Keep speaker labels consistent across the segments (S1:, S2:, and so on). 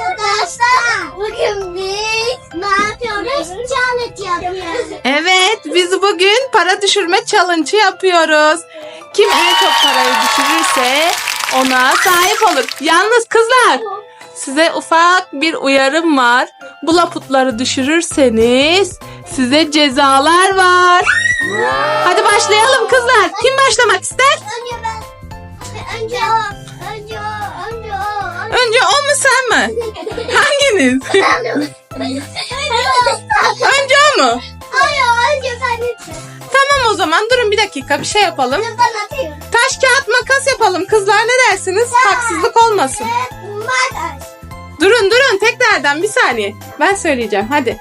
S1: Arkadaşlar bugün biz ne yapıyoruz? Challenge yapıyoruz.
S2: Evet, biz bugün para düşürme challenge yapıyoruz. Kim en çok parayı düşürürse ona sahip olur. Yalnız kızlar, size ufak bir uyarım var. Bu laputları düşürürseniz size cezalar var. Hadi başlayalım kızlar. Kim başlamak ister?
S1: Önce ben. Önce o. Önce o. Önce o. Önce
S2: Mu sen mi? Hanginiz? Önce o mu?
S1: Hayır önce ben lütfen.
S2: Tamam o zaman durun bir dakika bir şey yapalım.
S1: Ben atıyorum.
S2: Taş kağıt makas yapalım kızlar ne dersiniz? Haksızlık olmasın.
S1: Makas.
S2: Durun durun tekrardan bir saniye. Ben söyleyeceğim hadi.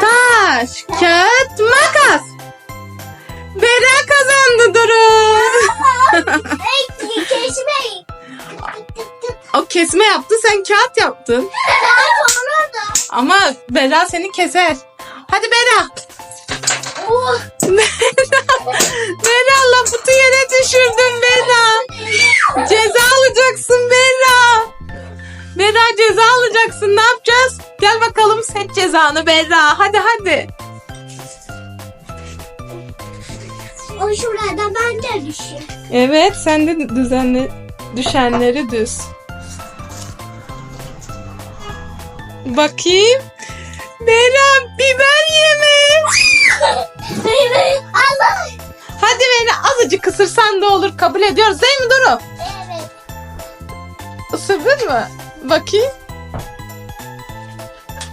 S2: Taş, kağıt, makas. Bera kazandı durun. Kesme yaptı sen kağıt yaptın. Ama Bera seni keser. Hadi Bera.
S1: Oh.
S2: Bera laputu yere düşürdün Bera. Ceza alacaksın Berra. Berra ceza alacaksın. Ne yapacağız? Gel bakalım seç cezanı Berra. Hadi hadi.
S1: O şurada ben de düşüyor.
S2: Evet sen de düzenli düşenleri düz. Bakayım. Berra biber yeme.
S1: Allah.
S2: Hadi Berra azıcık ısırsan da olur. Kabul ediyoruz değil mi Duru?
S1: Evet.
S2: Isırdın mı? Bakayım.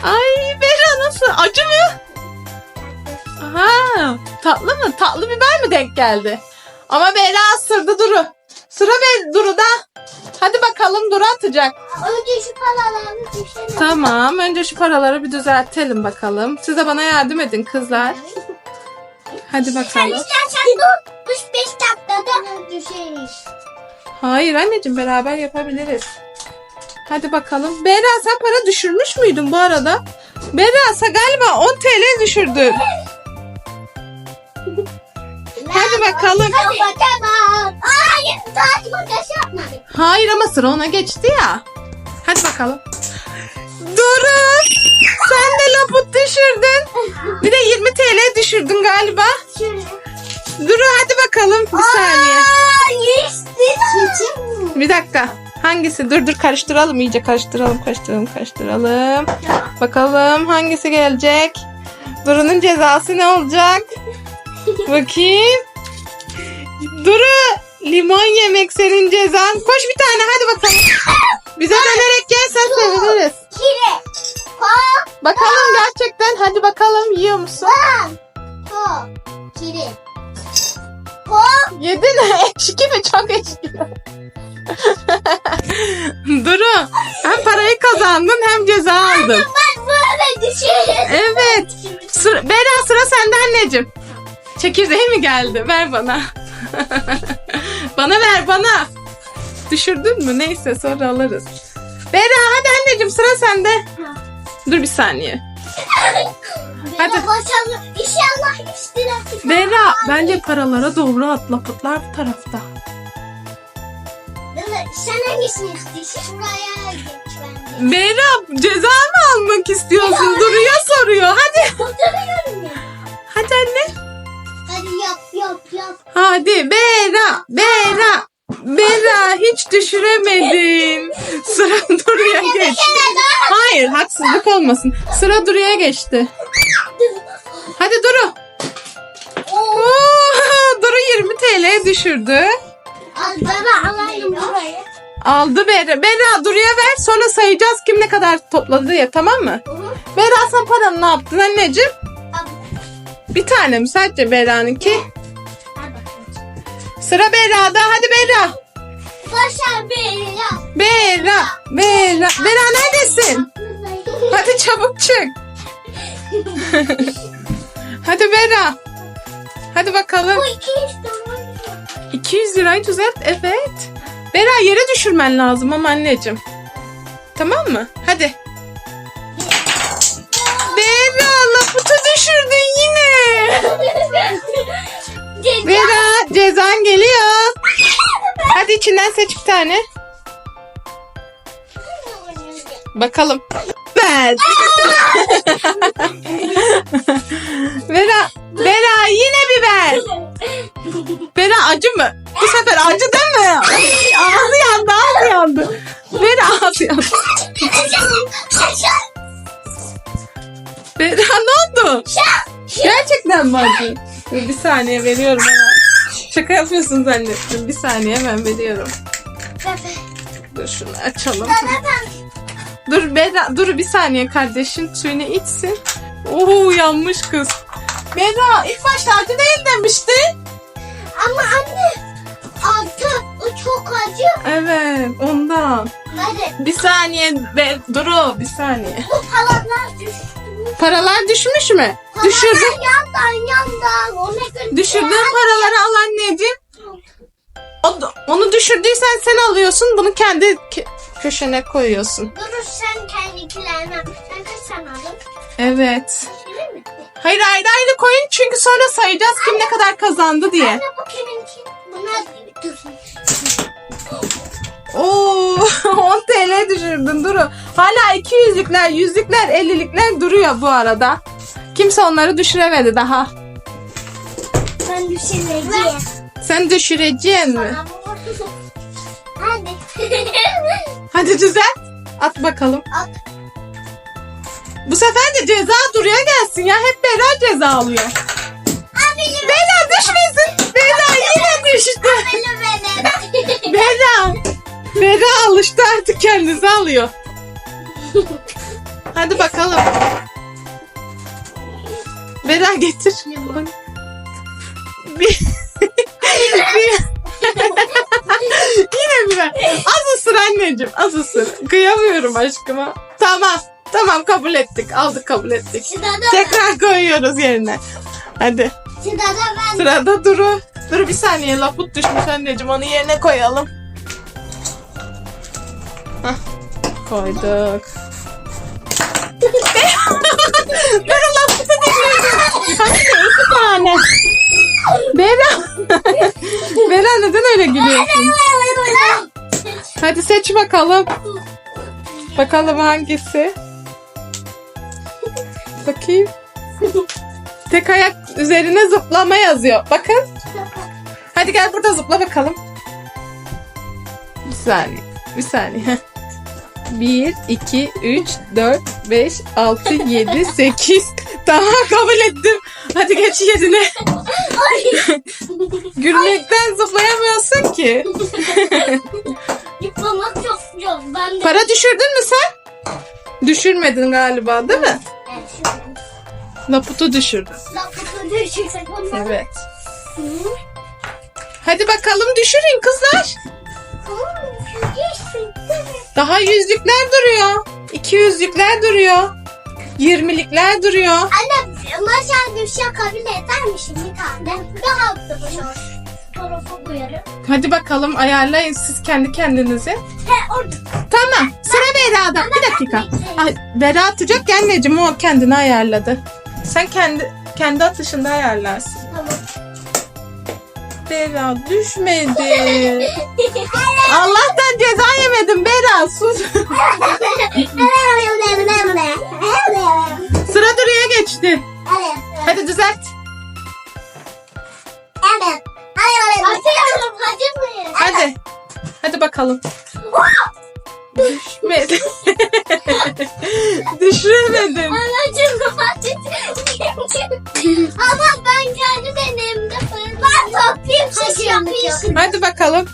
S2: Ay Berra nasıl? Acı mı? Aha, tatlı mı? Tatlı biber mi denk geldi? Ama Berra ısırdı Duru. Sıra Ber Duru'da. Hadi bakalım Duru atacak.
S1: Önce şu paralarını düşelim.
S2: Tamam. Önce şu paraları bir düzeltelim bakalım. Siz de bana yardım edin kızlar. Hadi
S1: Sen
S2: bakalım.
S1: istersen dur. 65 dakikada düşeriz.
S2: Hayır anneciğim beraber yapabiliriz. Hadi bakalım. Berra sen para düşürmüş müydün bu arada? Berra sen galiba 10 TL düşürdün. Hadi bakalım.
S1: Hadi. Hayır taş makas yapmadık.
S2: Hayır ama sıra ona geçti ya. Hadi bakalım. Durun. Sen de laput düşürdün. Bir de 20 TL düşürdün galiba. Duru hadi bakalım bir saniye. Bir dakika. Hangisi? Dur dur karıştıralım iyice karıştıralım karıştıralım karıştıralım. Bakalım hangisi gelecek? Duru'nun cezası ne olacak? Bakayım. Duru limon yemek senin cezan. Koş bir tane hadi bakalım. Bize dönerek gelsen seviniriz.
S1: Kire. Ko.
S2: Bakalım gerçekten hadi bakalım yiyor musun?
S1: Ko. Kire. Ko.
S2: Yedin ekşi mi? Çok ekşi. Duru hem parayı kazandın hem ceza aldın.
S1: Ben böyle düşerim.
S2: Evet. Sıra, Bera sıra sende anneciğim. Çekirdeği mi geldi? Ver bana. bana ver bana. Düşürdün mü? Neyse sonra alırız. Bera hadi anneciğim sıra sende. Dur bir saniye. Hadi.
S1: Başarılı. İnşallah hiç direkt.
S2: Bera bence paralara doğru at. Laputlar bu tarafta.
S1: Sen hangisini istiyorsun? Şuraya geç bence.
S2: Bera ceza mı almak istiyorsun? Duru'ya soruyor. Hadi.
S1: Oturuyorum ya.
S2: Hadi anne.
S1: Hadi yap yap yap.
S2: Hadi Bera, Bera, Bera hiç düşüremedin. Sıra Duru'ya geçti. Hayır haksızlık olmasın. Sıra Duru'ya geçti. Hadi Duru.
S1: Oo.
S2: Duru 20 TL düşürdü.
S1: Baba alayım burayı.
S2: Aldı Bera. Bera Duru'ya ver sonra sayacağız kim ne kadar topladı diye tamam mı? Bera sen paranı ne yaptın anneciğim? Bir tane mi sadece Bera'nınki? Sıra Bera'da hadi Bera.
S1: Başar beni yap.
S2: Bera, Bera, Bera neredesin? Hadi çabuk çık. Hadi Bera. Hadi bakalım.
S1: Bu iki işte.
S2: 200 lirayı düzelt. Evet. Bera yere düşürmen lazım ama anneciğim. Tamam mı? Hadi. Bera cezan geliyor. Hadi içinden seç bir tane. Bakalım. Ben. Vera, Vera yine biber. Vera acı mı? Bu sefer acı değil mi? Ağzı yandı, ağzı yandı. Vera ağzı yandı. Vera ne oldu? Gerçekten mi acı? Bir saniye veriyorum hemen. Şaka yapıyorsun zannettim. Bir saniye hemen veriyorum. Dur şunu açalım. Dur Bera, dur bir saniye kardeşin suyunu içsin. Oo yanmış kız. Bera ilk başta acı değil demişti.
S1: Ama anne altı o çok acı.
S2: Evet ondan.
S1: Hadi
S2: Bir saniye be, Duru bir saniye.
S1: bu paralar düştü.
S2: Paralar düşmüş mü? Düşürdün.
S1: Yandan yandan. O ne kötü.
S2: Düşürdüğün paraları al anneciğim. O, onu düşürdüysen sen alıyorsun. Bunu kendi ke- köşene koyuyorsun.
S1: Dur sen kendikilerine. Sen kaç tane aldın?
S2: Evet.
S1: Mi?
S2: Hayır ayrı ayrı koyun çünkü sonra sayacağız kim ne kadar kazandı diye.
S1: Anne bu kiminki? Bunlar dursun.
S2: Oo 10 TL düşürdün Duru. Hala 200'lükler, 100'lükler, 50'likler duruyor bu arada. Kimse onları düşüremedi daha.
S1: Ben düşüreceğim.
S2: Sen düşüreceksin mi?
S1: Hadi.
S2: Hadi düzelt. At bakalım.
S1: At.
S2: Bu sefer de ceza Duru'ya gelsin ya. Hep Bera ceza alıyor. Bera düşmesin. Bera yine düştü.
S1: benim
S2: Bera alıştı artık kendisi alıyor. Hadi bakalım. Bera getir. Bir- Yine bir ver. Az ısır anneciğim az ısır. Kıyamıyorum aşkıma. Tamam. Tamam kabul ettik. Aldık kabul ettik.
S1: Sırada
S2: Tekrar koyuyoruz yerine. Hadi.
S1: Sırada ben.
S2: Sırada Duru. Duru bir saniye laput düşmüş anneciğim onu yerine koyalım. Hah, koyduk. Laputu düşürdü. Anne iki tane. Bera. Bera neden öyle gülüyorsun? Hadi seç bakalım. Bakalım hangisi? Bakayım. Tek ayak üzerine zıplama yazıyor. Bakın. Hadi gel burada zıpla bakalım. Bir saniye. Bir saniye. 1, 2, 3, 4, 5, 6, 7, 8. Tamam kabul ettim. Hadi geç yerine. Gülmekten zıplayamıyorsun ki.
S1: Yıklamak çok zor. Ben de.
S2: Para düşürdün mü sen? Düşürmedin galiba değil mi?
S1: Evet, şöyle.
S2: Laputu düşürdün.
S1: Lafı düşürsek onları.
S2: Evet.
S1: Hı.
S2: Hadi bakalım düşürün kızlar.
S1: Geçsin.
S2: Daha yüzlükler duruyor. İki yüzlükler duruyor. Yirmilikler duruyor.
S1: Anne maşa düşe kabul eder misin bir tane? Bir hafta bu tarafa koyarım.
S2: Hadi bakalım ayarlayın siz kendi kendinize.
S1: He orada.
S2: Tamam sıra Bera'da. Bir dakika. Ay, Bera atacak anneciğim o kendini ayarladı. Sen kendi kendi atışında ayarlarsın.
S1: Tamam.
S2: Bera düşmedi. Allah'tan ceza yemedim Bera sus. Sıra Duru'ya geçti. Hadi düzelt. Hadi. Hadi bakalım. Düşmedi. Düşüremedin.
S1: Anacığım Ama ben kendi deneyimde Ben toplayayım siz yapıyorsun.
S2: Hadi bakalım.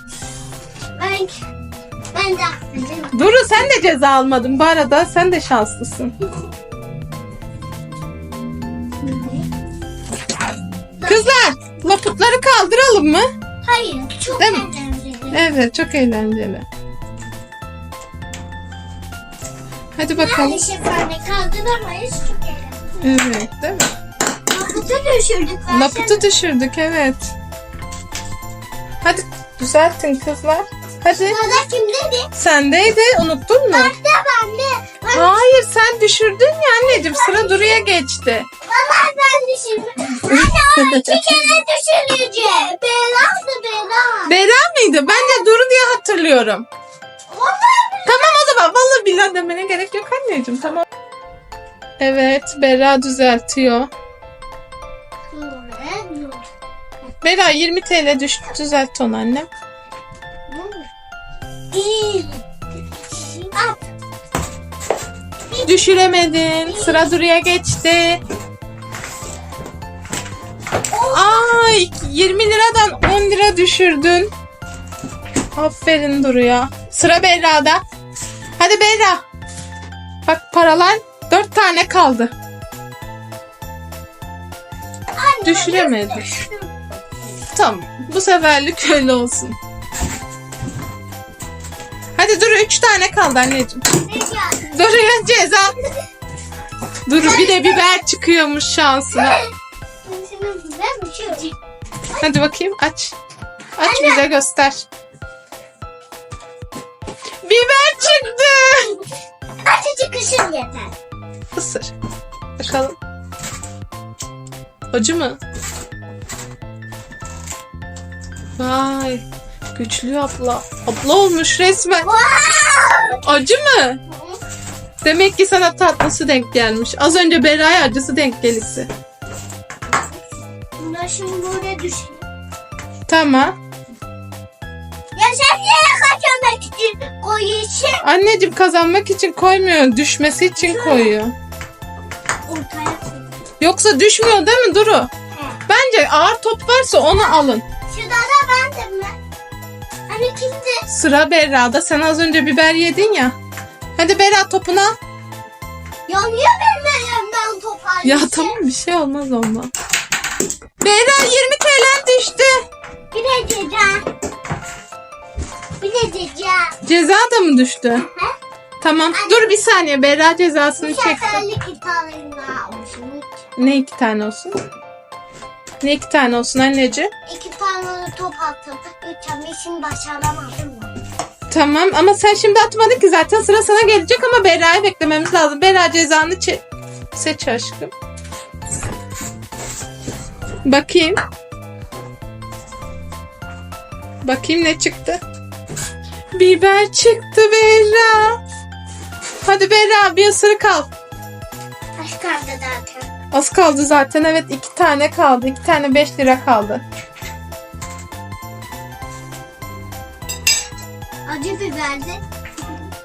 S1: Ben, ben de.
S2: Duru sen de ceza almadın bu arada. Sen de şanslısın. Kızlar laputları kaldıralım mı?
S1: Hayır çok
S2: Değil mi?
S1: eğlenceli.
S2: Evet çok eğlenceli. Hadi bakalım.
S1: Yani şefane kaldıramayız çok eğlenceli.
S2: Evet değil mi?
S1: Laputu düşürdük.
S2: Laputu düşürdük evet. Hadi düzeltin kızlar. Hadi.
S1: Sırada kimdeydi?
S2: Sendeydi unuttun mu?
S1: Ben de ben de. Ben,
S2: Hayır sen düşürdün ya anneciğim sıra Duru'ya geçti.
S1: Baba ben düşürdüm. Anne o iki kere düşürülecek. Belaldı Belal.
S2: Bera mıydı? Ben de Duru diye hatırlıyorum. Tamam o zaman vallahi billahi Berra demene gerek yok anneciğim tamam. Evet Berra düzeltiyor. Berra 20 TL düştü düzelt onu annem.
S1: At.
S2: Düşüremedin. Sıra Duru'ya geçti. Ay 20 liradan 10 lira düşürdün. Aferin Duru'ya. Sıra Berra'da. Hadi Berra. Bak paralar 4 tane kaldı.
S1: Anne,
S2: Düşüremedi. Tamam. Bu seferlik öyle olsun. Hadi Duru 3 tane kaldı anneciğim.
S1: Ne geldi?
S2: Duru'ya ceza. Duru bir de biber çıkıyormuş şansına. Hadi bakayım aç. Aç bize göster. Biber çıktı.
S1: Açıcı kışın yeter.
S2: Isır. Bakalım. Acı mı? Vay. Güçlü abla. Abla olmuş resmen. Acı mı? Demek ki sana tatlısı denk gelmiş. Az önce Bera'ya acısı denk gelisi.
S1: Bunlar şimdi böyle düşüyor.
S2: Tamam.
S1: Ya sen niye kaçamak için koyuyorsun?
S2: Anneciğim kazanmak için koymuyor. Düşmesi için koyuyor.
S1: Ortaya koy.
S2: Yoksa düşmüyor değil mi Duru? Bence ağır top varsa onu alın.
S1: Şurada da ben de mi? Hani kimdi?
S2: Sıra Berra'da. Sen az önce biber yedin ya. Hadi Berra topunu al.
S1: Ya niye benim elimden top
S2: Ya
S1: alıyorsun?
S2: tamam bir şey olmaz ondan. Berra 20 TL düştü.
S1: Bir de ceza. Bir de ceza.
S2: Ceza da mı düştü?
S1: He?
S2: Tamam. Dur bir saniye. Berra cezasını
S1: Bir
S2: çeksin.
S1: iki tane olsun.
S2: Ne iki tane olsun? Ne iki tane olsun anneciğim?
S1: İki tane top attım. Üç tane şimdi mı?
S2: Tamam ama sen şimdi atmadın ki zaten sıra sana gelecek ama Berra'yı beklememiz lazım. Berra cezanı çe- seç aşkım. Bakayım. Bakayım ne çıktı. Biber çıktı Berra. Hadi Berra bir ısırık al.
S1: Kaldı zaten.
S2: Az kaldı zaten evet iki tane kaldı. İki tane beş lira kaldı.
S1: Acı biberdi.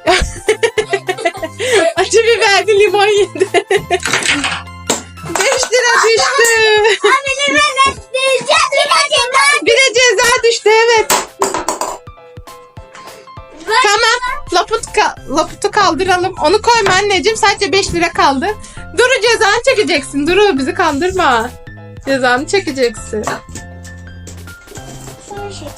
S2: Acı biberli limon yedi. beş lira düştü.
S1: Bir de ceza.
S2: Bir de ceza düştü evet. Tamam. Laput ka- laputu kaldıralım. Onu koyma anneciğim. Sadece 5 lira kaldı. Duru cezanı çekeceksin. Duru bizi kandırma. Cezanı çekeceksin.
S1: Son şey.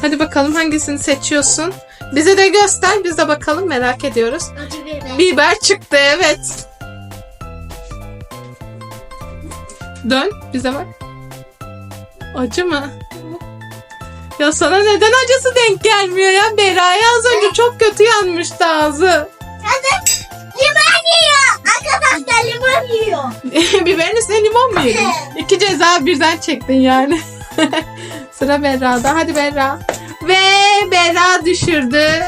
S2: Hadi bakalım hangisini seçiyorsun. Bize de göster. Biz de bakalım merak ediyoruz.
S1: Acı biber.
S2: Biber çıktı evet. Dön bize bak. Acı mı? Ya sana neden acısı denk gelmiyor ya? Bera'ya az önce çok kötü yanmıştı ağzı.
S1: Hadi. Yiyor. Arkadaşlar limon yiyor.
S2: Biberin üstüne limon mu yedin? İki ceza birden çektin yani. Sıra Berra'da. Hadi Berra. Ve Berra düşürdü.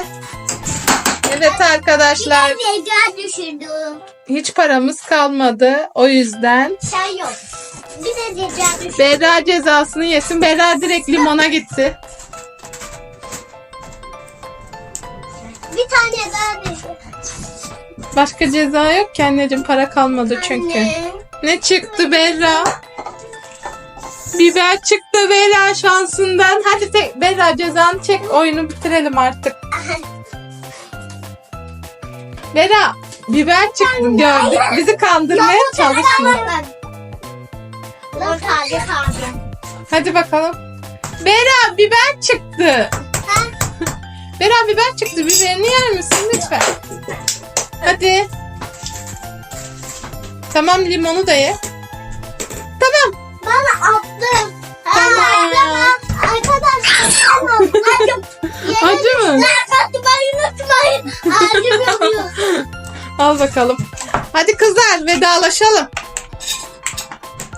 S2: Evet arkadaşlar
S1: ceza düşürdüm.
S2: hiç paramız kalmadı. O yüzden
S1: Şey yok. Bir de ceza düşürdüm.
S2: Berra cezasını yesin. Berra direkt limona gitti.
S1: Bir tane daha düşürdüm.
S2: Başka ceza yok ki anneciğim para kalmadı çünkü.
S1: Anne.
S2: Ne çıktı Berra? Biber çıktı Berra şansından. Hadi tek Berra cezanı çek oyunu bitirelim artık. Berra biber çıktı gördük. Bizi kandırmaya çalışma. Hadi bakalım. Berra biber çıktı. Berra biber çıktı. Biberini yer misin lütfen? Hadi. Tamam limonu da ye. Tamam.
S1: Bana attım.
S2: Tamam.
S1: Arkadaşlar.
S2: Acı mı?
S1: Atmayı unutmayın. Acım yapıyor.
S2: Al bakalım. Hadi kızlar vedalaşalım.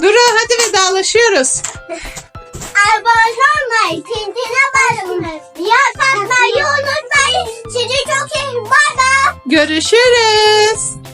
S2: Duru hadi vedalaşıyoruz
S1: abone olmayı, zincire basmayı, diğer satmayı unutmayın. Sizi çok iyi. Bay bay.
S2: Görüşürüz.